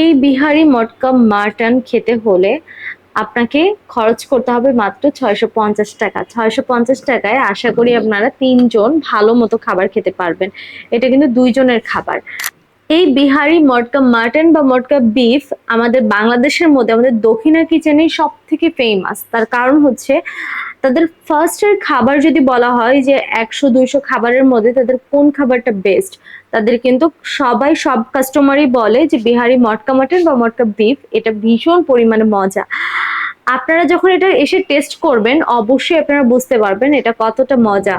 এই বিহারি মটকা মাটন খেতে হলে আপনাকে খরচ করতে হবে মাত্র ছয়শো পঞ্চাশ টাকা। ছয়শো পঞ্চাশ টাকায় আশা করি আপনারা তিনজন ভালো মতো খাবার খেতে পারবেন। এটা কিন্তু দুইজনের খাবার। এই বিহারি মটকা মাটন বা মটকা বিফ আমাদের বাংলাদেশের মধ্যে, আমাদের দক্ষিণা কিচেনে সব থেকে ফেমাস তার কারণ হচ্ছে তাদের ফার্স্ট এর খাবার যদি বলা হয় যে একশো, দুইশো খাবারের মধ্যে তাদের কোন খাবারটা বেস্ট তাদের কিন্তু সবাই, সব কাস্টমারই বলে যে বিহারি মটকা মাটন বা মটকা বিফ এটা ভীষণ পরিমাণে মজা। আপনারা যখন এটা এসে টেস্ট করবেন, অবশ্যই আপনারা বুঝতে পারবেন এটা কতটা মজা।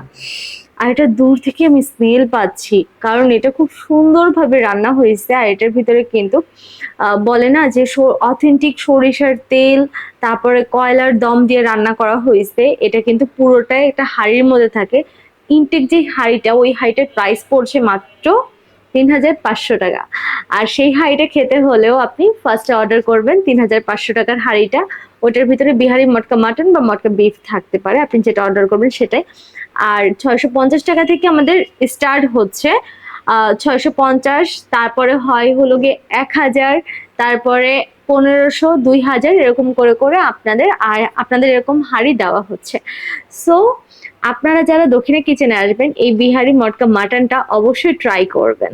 আর এটা দূর থেকে আমি স্মেল পাচ্ছি। কারণ এটা খুব সুন্দরভাবে রান্না হয়েছে আর এটার ভিতরে কিন্তু বলে না যে অথেন্টিক সরিষার তেল, তারপরে কয়লার দম দিয়ে রান্না করা হয়েছে। এটা কিন্তু পুরোটাই একটা হাঁড়ির মধ্যে থাকে। ইনটেক যে হাঁড়িটা, ওই হাঁড়িটার প্রাইস পড়ছে মাত্র তিন হাজার পাঁচশো টাকা। আর সেই হাঁড়িটা খেতে হলেও আপনি ফার্স্টে অর্ডার করবেন তিন হাজার পাঁচশো টাকার হাঁড়িটা। ওটার ভিতরে বিহারি মটকা মাটন বা মটকা বিফ থাকতে পারে। আপনি যেটা অর্ডার করবেন সেটাই। আর ছয়শো পঞ্চাশ টাকা থেকে আমাদের স্টার্ট হচ্ছে। ছয়শো পঞ্চাশ, তারপরে হয় হলো গিয়ে এক হাজার, তারপরে পনেরোশো, দুই হাজার, এরকম করে করে আপনাদের আর আপনাদের এরকম হাড়ি দেওয়া হচ্ছে। সো আপনারা যারা দক্ষিণে কিচেনে আসবেন, এই বিহারি মটকা মাটনটা অবশ্যই ট্রাই করবেন।